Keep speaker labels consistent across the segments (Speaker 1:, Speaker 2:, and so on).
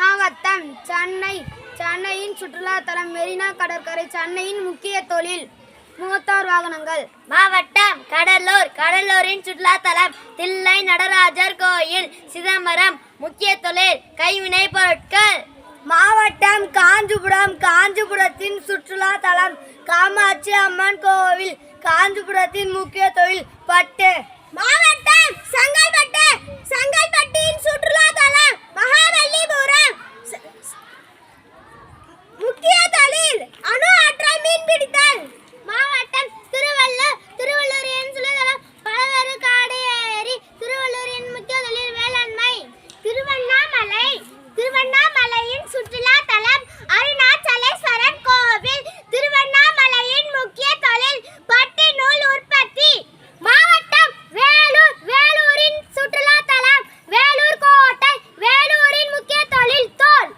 Speaker 1: மாவட்டம் சென்னை. சென்னையின் சுற்றுலாத்தலம் மெரினா கடற்கரை சென்னையின் முக்கிய தொழில் மோட்டார் வாகனங்கள்.
Speaker 2: மாவட்டம் கடலூர். கடலூரின் சுற்றுலாத்தலம் தில்லை நடராஜர் கோயில் சிதம்பரம். முக்கிய தொழில் கைவினை பொருட்கள்.
Speaker 1: மாவட்டம் காஞ்சிபுரம் காஞ்சிபுரத்தின் சுற்றுலா தலம் காமாட்சி அம்மன் கோவில் காஞ்சிபுரத்தின் முக்கிய தொழில் பட்டு. மாவட்டம் செங்கல்பட்டு செங்கல்பட்டின் சுற்றுலா தலம் மகாபலிபுரம் ச- ச- முக்கிய தொழில் அணு ஆற்றல் மீன்பிடித்தல் மாவட்டம் திருவள்ளூர் திருவள்ளூரின் சுற்றுலாத்தலம் பழவேறு காடு ஏரி திருவள்ளூரின் முக்கிய தொழில் வேளாண்மை திருவண்ணாமலை திருவண்ணாமலையின் சுற்றுலா தலம் அருணாச்சலேஸ்வரர் கோவில் திருவண்ணாமலையின் முக்கிய தொழில் பட்டு நூல் உற்பத்தி மாவட்டம் வேலூர் வேலூரின் சுற்றுலா தலம் வேலூர் கோட்டை வேலூரின் முக்கிய தொழில் தோல்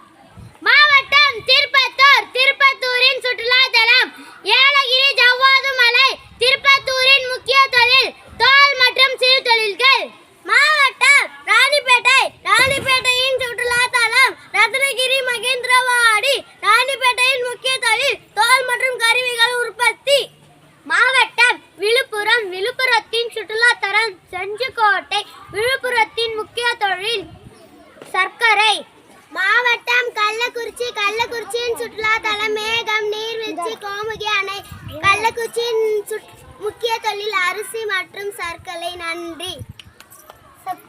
Speaker 1: மாவட்டம் திருப்பத்தூர் திருப்பத்தூரின் சுற்றுலா தலம் ஏலகிரி ஜவ்வாது மலை திருப்பத்தூரின் முக்கிய தொழில் தோல் மற்றும் சிறு தொழில்கள் மாவட்டம் ராணிப்பேட்டை ராணிப்பேட்டையின் சுற்றுலா தலம் ரத்னகிரி மகேந்திரவாடி ராணிப்பேட்டையின் முக்கிய தொழில் தோல் மற்றும் கருவிகள் உற்பத்தி மாவட்டம் விழுப்புரம் விழுப்புரத்தின் சுற்றுலா தலம் செஞ்சுக்கோட்டை விழுப்புரத்தின் முக்கிய தொழில் சர்க்கரை. மாவட்டம் கள்ளக்குறிச்சி கள்ளக்குறிச்சியின் சுற்றுலா தலம் மேகம் நீர்வீழ்ச்சி கோமுகி அணை. கள்ளக்குறிச்சியின் முக்கிய தொழில் அரிசி மற்றும் சர்க்கரை. நன்றி.